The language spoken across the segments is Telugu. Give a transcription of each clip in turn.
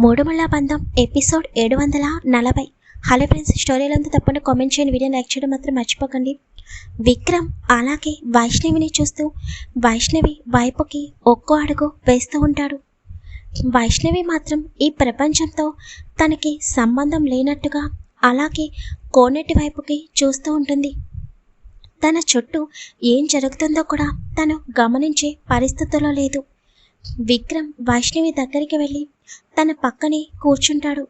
మూడుమల్ల బంధం ఎపిసోడ్ ఏడు వందల నలభై. హలో ఫ్రెండ్స్ స్టోరీలంతా తప్పకుండా కామెంట్ చేయండి వీడియో లైక్ చేయడం మాత్రం మర్చిపోకండి. విక్రమ్ అలాగే వైష్ణవిని చూస్తూ వైష్ణవి వైపుకి ఒక్కో అడుగు వేస్తూ ఉంటాడు. వైష్ణవి మాత్రం ఈ ప్రపంచంతో తనకి సంబంధం లేనట్టుగా అలాగే కోనేటి వైపుకి చూస్తూ ఉంటుంది. తన చుట్టూ ఏం జరుగుతుందో కూడా తను గమనించే పరిస్థితుల్లో లేదు. విక్రమ్ వైష్ణవి దగ్గరికి వెళ్ళి తన పక్కనే కూర్చుంటాడు.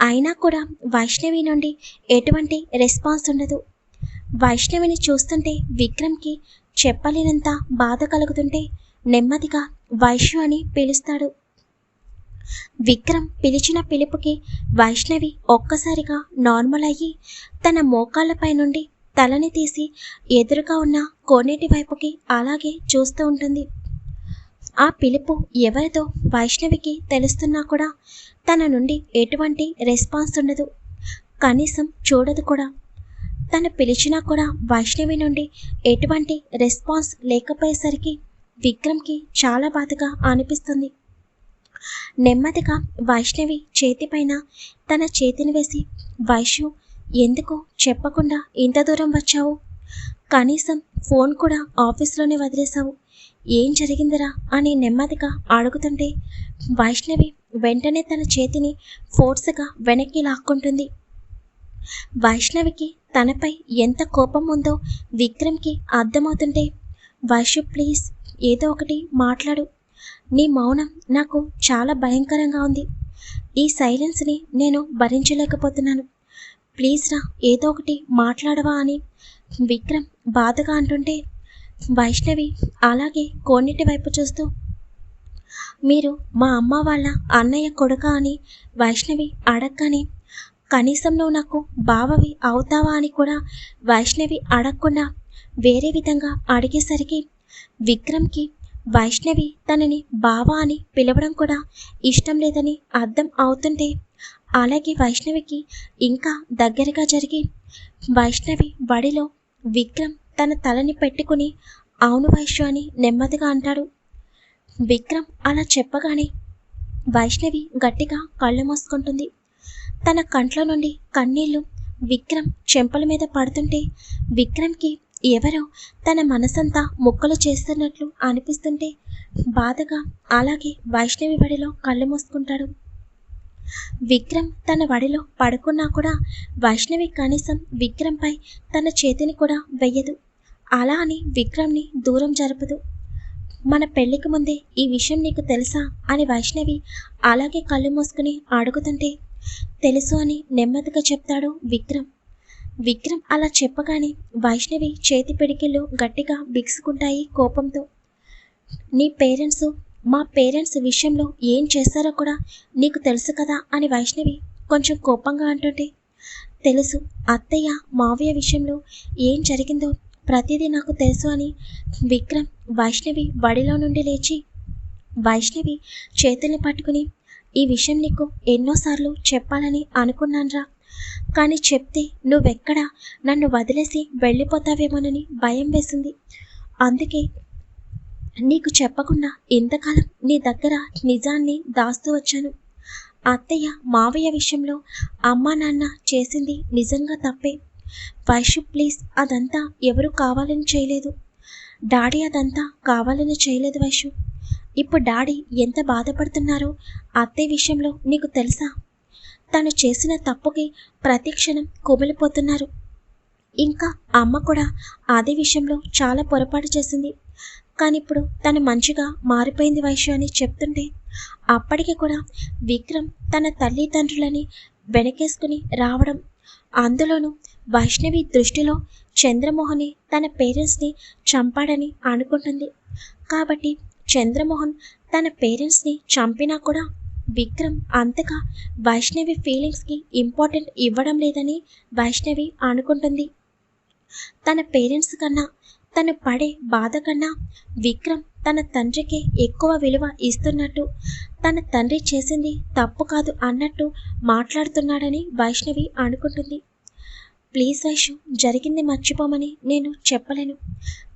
అయినా కూడా వైష్ణవి నుండి ఎటువంటి రెస్పాన్స్ ఉండదు. వైష్ణవిని చూస్తుంటే విక్రమ్కి చెప్పలేనంత బాధ కలుగుతుంటే నెమ్మదిగా వైష్ణు అని పిలుస్తాడు. విక్రమ్ పిలిచిన పిలుపుకి వైష్ణవి ఒక్కసారిగా నార్మల్ అయ్యి తన మోకాళ్ళపై నుండి తలని తీసి ఎదురుగా ఉన్న కోనేటి వైపుకి అలాగే చూస్తూ ఉంటుంది. ఆ పిలుపు ఎవరిదో వైష్ణవికి తెలుస్తున్నా కూడా తన నుండి ఎటువంటి రెస్పాన్స్ ఉండదు. కనీసం చూడదు కూడా. తను పిలిచినా కూడా వైష్ణవి నుండి ఎటువంటి రెస్పాన్స్ లేకపోయేసరికి విక్రమ్కి చాలా బాధగా అనిపిస్తుంది. నెమ్మదిగా వైష్ణవి చేతిపైన తన చేతిని వేసి వైష్ణు ఎందుకు చెప్పకుండా ఇంత దూరం వచ్చావు? కనీసం ఫోన్ కూడా ఆఫీస్లోనే వదిలేశావు. ఏం జరిగిందిరా అని నెమ్మదిగా అడుగుతుంటే వైష్ణవి వెంటనే తన చేతిని ఫోర్స్గా వెనక్కి లాక్కుంటుంది. వైష్ణవికి తనపై ఎంత కోపం ఉందో విక్రమ్కి అర్థమవుతుంటే వైష్ణు ప్లీజ్ ఏదో ఒకటి మాట్లాడు. నీ మౌనం నాకు చాలా భయంకరంగా ఉంది. ఈ సైలెన్స్ని నేను భరించలేకపోతున్నాను. ప్లీజ్ రా ఏదో ఒకటి మాట్లాడవా అని విక్రమ్ బాధగా అంటుంటే వైష్ణవి అలాగే కోన్నిటి వైపు చూస్తూ మీరు మా అమ్మ వాళ్ళ అన్నయ్య కొడుక అని వైష్ణవి అడగగానే కనీసం నువ్వు నాకు బావవి అవుతావా అని కూడా వైష్ణవి అడగకుండా వేరే విధంగా అడిగేసరికి విక్రమ్కి వైష్ణవి తనని బావ అని పిలవడం కూడా ఇష్టం లేదని అర్థం అవుతుంటే అలాగే వైష్ణవికి ఇంకా దగ్గరగా జరిగి వైష్ణవి బడిలో విక్రమ్ తన తలని పెట్టుకుని అవును వైష్ణు అని నెమ్మదిగా అంటాడు. విక్రమ్ అలా చెప్పగానే వైష్ణవి గట్టిగా కళ్ళు మూసుకుంటుంది. తన కంట్లో నుండి కన్నీళ్ళు విక్రమ్ చెంపల మీద పడుతుంటే విక్రమ్కి ఎవరో తన మనసంతా ముక్కలు చేస్తున్నట్లు అనిపిస్తుంటే బాధగా అలాగే వైష్ణవి వడిలో కళ్ళు మూసుకుంటాడు. విక్రమ్ తన వడిలో పడుకున్నా కూడా వైష్ణవి కనీసం విక్రమ్పై తన చేతిని కూడా వెయ్యదు. అలా అని విక్రమ్ని దూరం జరపదు. మన పెళ్ళికి ముందే ఈ విషయం నీకు తెలుసా అని వైష్ణవి అలాగే కళ్ళు మూసుకుని అడుగుతుంటే తెలుసు అని నెమ్మదిగా చెప్తాడు విక్రమ్. విక్రమ్ అలా చెప్పగానే వైష్ణవి చేతి పిడికిళ్ళు గట్టిగా బిగుసుకుంటాయి కోపంతో. నీ పేరెంట్స్ మా పేరెంట్స్ విషయంలో ఏం చేస్తారో కూడా నీకు తెలుసు కదా అని వైష్ణవి కొంచెం కోపంగా అంటుంటే తెలుసు అత్తయ్య మావయ్య విషయంలో ఏం జరిగిందో ప్రతిదీ నాకు తెలుసు అని విక్రమ్ వైష్ణవి బడిలో నుండి లేచి వైష్ణవి చేతుల్ని పట్టుకుని ఈ విషయం నీకు ఎన్నోసార్లు చెప్పాలని అనుకున్నాన్రా. కానీ చెప్తే నువ్వెక్కడ? నన్ను వదిలేసి వెళ్ళిపోతావేమోనని భయం వేసింది. అందుకే నీకు చెప్పకుండా ఇంతకాలం నీ దగ్గర నిజాన్ని దాస్తూ వచ్చాను. అత్తయ్య మావయ్య విషయంలో అమ్మా నాన్న చేసింది నిజంగా తప్పే. వైషు ప్లీజ్ అదంతా ఎవరు కావాలని చేయలేదు. డాడీ అదంతా కావాలని చేయలేదు వైషు ఇప్పుడు డాడీ ఎంత బాధపడుతున్నారో అత్తయ్య విషయంలో నీకు తెలుసా? తను చేసిన తప్పుకి ప్రతి క్షణం కుమిలిపోతున్నారు. ఇంకా అమ్మ కూడా అదే విషయంలో చాలా పొరపాటు చేసింది. కానీ ఇప్పుడు తను మంచిగా మారిపోయింది వైశ్య అని చెప్తుంటే అప్పటికి కూడా విక్రమ్ తన తల్లిదండ్రులని వెనకేసుకుని రావడం అందులోనూ వైష్ణవి దృష్టిలో చంద్రమోహని తన పేరెంట్స్ని చంపాడని అనుకుంటుంది కాబట్టి చంద్రమోహన్ తన పేరెంట్స్ని చంపినా కూడా విక్రమ్ అంతగా వైష్ణవి ఫీలింగ్స్కి ఇంపార్టెంట్ ఇవ్వడం లేదని వైష్ణవి అనుకుంటుంది తన పేరెంట్స్ కన్నా తను పడే బాధ కన్నా విక్రమ్ తన తండ్రికి ఎక్కువ విలువ ఇస్తున్నట్టు తన తండ్రి చేసింది తప్పు కాదు అన్నట్టు మాట్లాడుతున్నాడని వైష్ణవి అనుకుంటుంది ప్లీజ్ వైషు జరిగింది మర్చిపోమని నేను చెప్పలేను.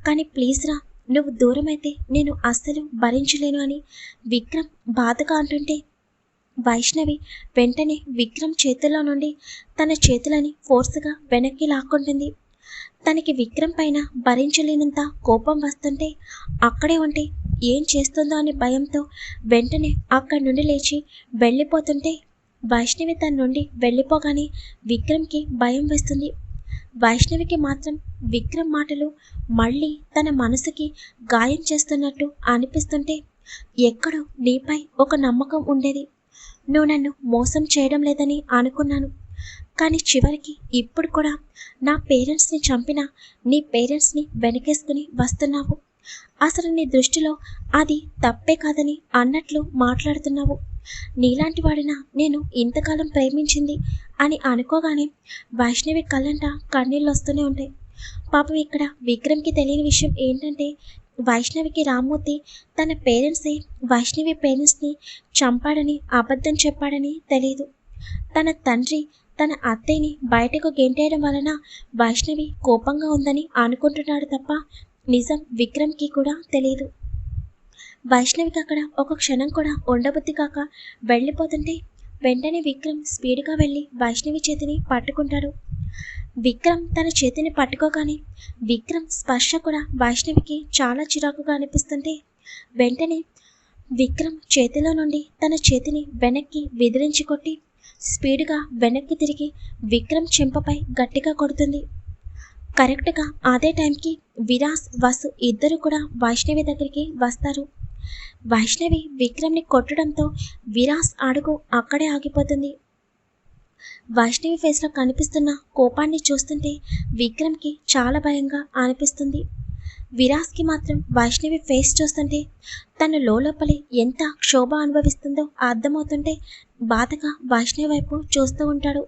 కానీ ప్లీజ్ రా నువ్వు దూరమైతే నేను అస్సలు భరించలేను అని విక్రమ్ బాధగా అంటుంటే వైష్ణవి వెంటనే విక్రమ్ చేతుల్లో నుండి తన చేతులని ఫోర్స్గా వెనక్కి లాక్కుంటుంది. తనకి విక్రమ్ పైన భరించలేనంత కోపం వస్తుంటే అక్కడే ఉంటే ఏం చేస్తుందో అనే భయంతో వెంటనే అక్కడి నుండి లేచి వెళ్ళిపోతుంటే వైష్ణవి తన నుండి వెళ్ళిపోగానే విక్రమ్కి భయం వేస్తుంది. వైష్ణవికి మాత్రం విక్రమ్ మాటలు మళ్ళీ తన మనసుకి గాయం చేస్తున్నట్టు అనిపిస్తుంటే ఎక్కడో నీపై ఒక నమ్మకం ఉండేది. నువ్వు నన్ను మోసం చేయడం లేదని అనుకున్నాను. కానీ చివరికి ఇప్పుడు కూడా నా పేరెంట్స్ని చంపిన నీ పేరెంట్స్ని వెనకేసుకుని వస్తున్నావు. అసలు నీ దృష్టిలో అది తప్పే కాదని అన్నట్లు మాట్లాడుతున్నావు. నీలాంటి వాడిన నేను ఇంతకాలం ప్రేమించింది అని అనుకోగానే వైష్ణవి కళ్ళంట కన్నీళ్ళు వస్తూనే ఉంటాయి. పాపం ఇక్కడ విక్రమ్కి తెలియని విషయం ఏంటంటే వైష్ణవికి రామ్మూర్తి తన పేరెంట్సే వైష్ణవి పేరెంట్స్ని చంపాడని అబద్ధం చెప్పాడని తెలియదు. తన తండ్రి తన అత్తయ్యని బయటకు గెంటేయడం వలన వైష్ణవి కోపంగా ఉందని అనుకుంటున్నాడు తప్ప నిజం విక్రమ్కి కూడా తెలియదు. వైష్ణవికి అక్కడ ఒక క్షణం కూడా ఉండబుద్ధి కాక వెళ్ళిపోతుంటే వెంటనే విక్రమ్ స్పీడ్గా వెళ్ళి వైష్ణవి చేతిని పట్టుకుంటాడు. విక్రమ్ తన చేతిని పట్టుకోగానే విక్రమ్ స్పర్శ కూడా వైష్ణవికి చాలా చిరాకుగా అనిపిస్తుంటే వెంటనే విక్రమ్ చేతిలో నుండి తన చేతిని వెనక్కి విదిరించి కొట్టి స్పీడ్గా వెనక్కి తిరిగి విక్రమ్ చెంపపై గట్టిగా కొడుతుంది. కరెక్ట్గా అదే టైంకి విరాస్ వసు ఇద్దరు కూడా వైష్ణవి దగ్గరికి వస్తారు. వైష్ణవి విక్రమ్ని కొట్టడంతో విరాస్ అడుగు అక్కడే ఆగిపోతుంది. వైష్ణవి ఫేస్లో కనిపిస్తున్న కోపాన్ని చూస్తుంటే విక్రమ్కి చాలా భయంగా అనిపిస్తుంది. విరాస్కి మాత్రం వైష్ణవి ఫేస్ చూస్తుంటే తను లోపలి ఎంత క్షోభ అనుభవిస్తుందో అర్థమవుతుంటే బాధగా వైష్ణవి వైపు చూస్తూ ఉంటాడు.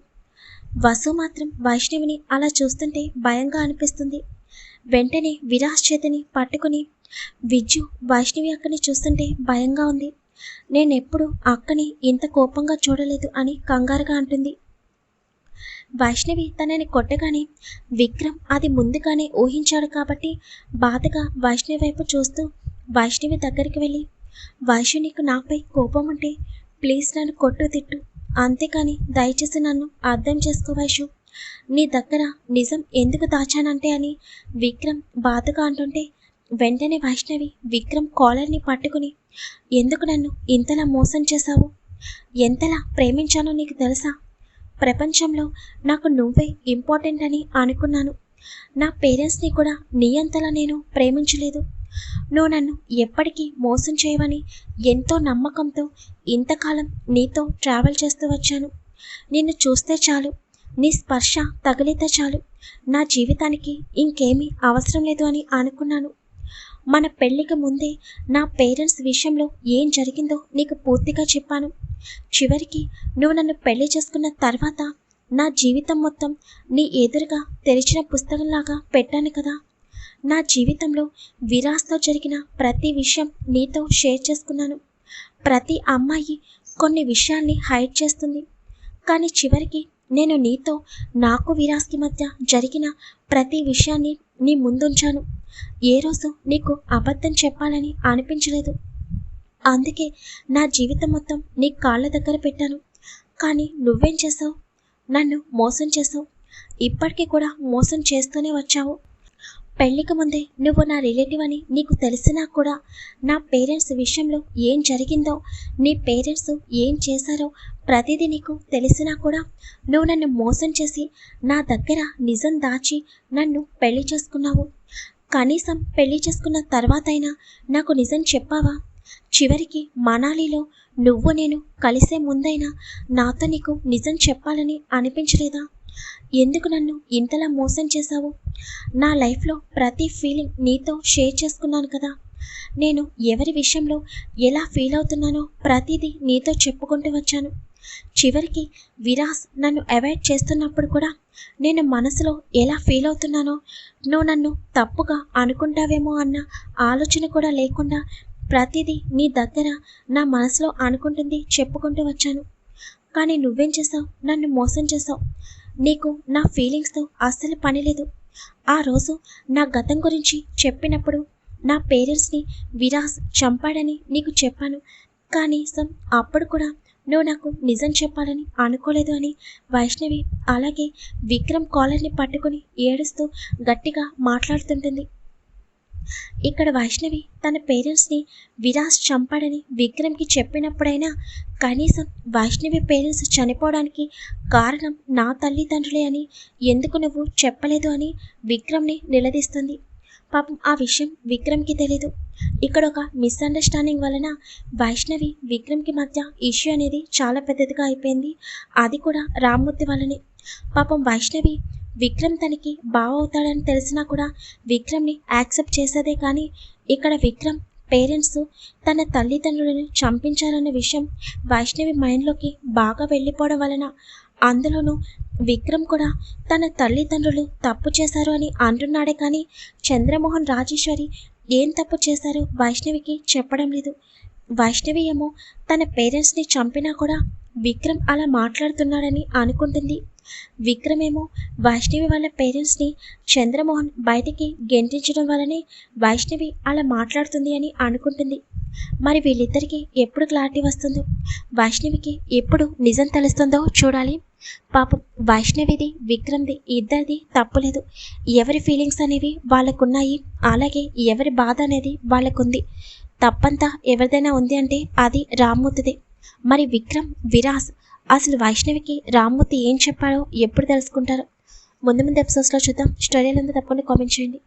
వసు మాత్రం వైష్ణవిని అలా చూస్తుంటే భయంగా అనిపిస్తుంది. వెంటనే విరాజ్ చేతిని పట్టుకుని విజ్జు వైష్ణవి అక్కని చూస్తుంటే భయంగా ఉంది. నేనెప్పుడు అక్కని ఇంత కోపంగా చూడలేదు అని కంగారుగా అంటుంది. వైష్ణవి తనని కొట్టగానే విక్రమ్ అది ముందుగానే ఊహించాడు కాబట్టి బాధగా వైష్ణవి వైపు చూస్తూ వైష్ణవి దగ్గరికి వెళ్ళి వైష్ణవి నీకు నాపై కోపం ఉంటే ప్లీజ్ నన్ను కొట్టు తిట్టు. అంతేకాని దయచేసి నన్ను అర్థం చేసుకో వైషు నీ దగ్గర నిజం ఎందుకు దాచానంటే అని విక్రమ్ బాధగా అంటుంటే వెంటనే వైష్ణవి విక్రమ్ కాలర్ని పట్టుకుని ఎందుకు నన్ను ఇంతలా మోసం చేశావు? ఎంతలా ప్రేమించానో నీకు తెలుసా? ప్రపంచంలో నాకు నువ్వే ఇంపార్టెంట్ అని అనుకున్నాను. నా పేరెంట్స్ని కూడా నీ అంతలా నేను ప్రేమించలేదు. నువ్వు నన్ను ఎప్పటికీ మోసం చేయవని ఎంతో నమ్మకంతో ఇంతకాలం నీతో ట్రావెల్ చేస్తూ వచ్చాను. నిన్ను చూస్తే చాలు. నీ స్పర్శ తగిలితే చాలు. నా జీవితానికి ఇంకేమీ అవసరం లేదు అని అనుకున్నాను. మన పెళ్ళికి ముందే నా పేరెంట్స్ విషయంలో ఏం జరిగిందో నీకు పూర్తిగా చెప్పాను. చివరికి నువ్వు నన్ను పెళ్ళి చేసుకున్న తర్వాత నా జీవితం మొత్తం నీ ఎదురుగా తెరిచిన పుస్తకంలాగా పెట్టాను కదా. నా జీవితంలో విరాస్తో జరిగిన ప్రతి విషయం నీతో షేర్ చేసుకున్నాను. ప్రతి అమ్మాయి కొన్ని విషయాల్ని హైడ్ చేస్తుంది. కానీ చివరికి నేను నీతో నాకు విరాస్కి మధ్య జరిగిన ప్రతి విషయాన్ని నీ ముందుంచాను. ఏ రోజు నీకు అబద్ధం చెప్పాలని అనిపించలేదు. అందుకే నా జీవితం మొత్తం నీ కాళ్ళ దగ్గర పెట్టాను. కానీ నువ్వేం చేసావు నన్ను మోసం చేసావు ఇప్పటికీ కూడా మోసం చేస్తూనే వచ్చావు. పెళ్ళికి ముందే నువ్వు నా రిలేటివ్ అని నీకు తెలిసినా కూడా నా పేరెంట్స్ విషయంలో ఏం జరిగిందో నీ పేరెంట్స్ ఏం చేశారో ప్రతిదీ నీకు తెలిసినా కూడా నువ్వు నన్ను మోసం చేసి నా దగ్గర నిజం దాచి నన్ను పెళ్ళి చేసుకున్నావు. కనీసం పెళ్ళి చేసుకున్న తర్వాతైనా నాకు నిజం చెప్పావా? చివరికి మనాలిలో నువ్వు నేను కలిసే ముందైనా నాతో నీకు నిజం చెప్పాలని అనిపించలేదా? ఎందుకు నన్ను ఇంతలా మోసం చేశావు? నా లైఫ్లో ప్రతి ఫీలింగ్ నీతో షేర్ చేసుకున్నాను కదా. నేను ఎవరి విషయంలో ఎలా ఫీల్ అవుతున్నానో ప్రతిదీ నీతో చెప్పుకుంటూ వచ్చాను. చివరికి విరాస్ నన్ను అవాయిడ్ చేస్తున్నప్పుడు కూడా నేను మనసులో ఎలా ఫీల్ అవుతున్నానో నువ్వు నన్ను తప్పుగా అనుకుంటావేమో అన్న ఆలోచన కూడా లేకుండా ప్రతిదీ నీ దగ్గర నా మనసులో అనుకుంటుంది చెప్పుకుంటూ వచ్చాను. కానీ నువ్వేం చేసావు నన్ను మోసం చేసావు నీకు నా ఫీలింగ్స్తో అస్సలు పని లేదు. ఆ రోజు నా గతం గురించి చెప్పినప్పుడు నా పేరెంట్స్ని విరాస్ చంపాడని నీకు చెప్పాను. కనీసం అప్పుడు కూడా నువ్వు నాకు నిజం చెప్పాలని అనుకోలేదు అని వైష్ణవి అలాగే విక్రమ్ కాలర్ని పట్టుకొని ఏడుస్తూ గట్టిగా మాట్లాడుతుంటుంది. ఇక్కడ వైష్ణవి తన పేరెంట్స్ని విరాజ్ చంపాడని విక్రమ్కి చెప్పినప్పుడైనా కనీసం వైష్ణవి పేరెంట్స్ చనిపోవడానికి కారణం నా తల్లిదండ్రులే అని ఎందుకు నువ్వు చెప్పలేదు అని విక్రమ్ని నిలదీస్తుంది. పాపం ఆ విషయం విక్రమ్కి తెలీదు. ఇక్కడ ఒక మిస్అండర్స్టాండింగ్ వలన వైష్ణవి విక్రమ్కి మధ్య ఇష్యూ అనేది చాలా పెద్దదిగా అయిపోయింది. అది కూడా రామ్మూర్తి వల్లనే. పాపం వైష్ణవి విక్రమ్ తనకి బావ అవుతాడని తెలిసినా కూడా విక్రమ్ని యాక్సెప్ట్ చేసేదే కానీ ఇక్కడ విక్రమ్ పేరెంట్స్ తన తల్లిదండ్రులను చంపించారనే విషయం వైష్ణవి మైండ్లోకి బాగా వెళ్ళిపోవడం వలన అందులోనూ విక్రమ్ కూడా తన తల్లిదండ్రులు తప్పు చేశారు అని అంటున్నాడే కానీ చంద్రమోహన్ రాజేశ్వరి ఏం తప్పు చేశారో వైష్ణవికి చెప్పడం లేదు. వైష్ణవి ఏమో తన పేరెంట్స్ని చంపినా కూడా విక్రమ్ అలా మాట్లాడుతున్నాడని అనుకుంటుంది. విక్రమ్ ఏమో వైష్ణవి వాళ్ళ పేరెంట్స్ని చంద్రమోహన్ బయటికి గెంటించడం వల్లనే వైష్ణవి అలా మాట్లాడుతుంది అని అనుకుంటుంది. మరి వీళ్ళిద్దరికీ ఎప్పుడు క్లారిటీ వస్తుందో? వైష్ణవికి ఎప్పుడు నిజం తెలుస్తుందో చూడాలి. పాపం వైష్ణవిది విక్రమ్ది ఇద్దరిది తప్పులేదు. ఎవరి ఫీలింగ్స్ అనేవి వాళ్ళకున్నాయి. అలాగే ఎవరి బాధ అనేది వాళ్ళకుంది. తప్పంతా ఎవరిదైనా ఉంది అంటే అది రామ్మూర్తిదే. మరి విక్రమ్ విరాస్ అసలు వైష్ణవికి రామ్మూర్తి ఏం చెప్పాడో ఎప్పుడు తెలుసుకుంటారు? ముందు ముందు ఎపిసోడ్స్లో చూద్దాం. స్టోరీలంతా తప్పకుండా కామెంట్ చేయండి.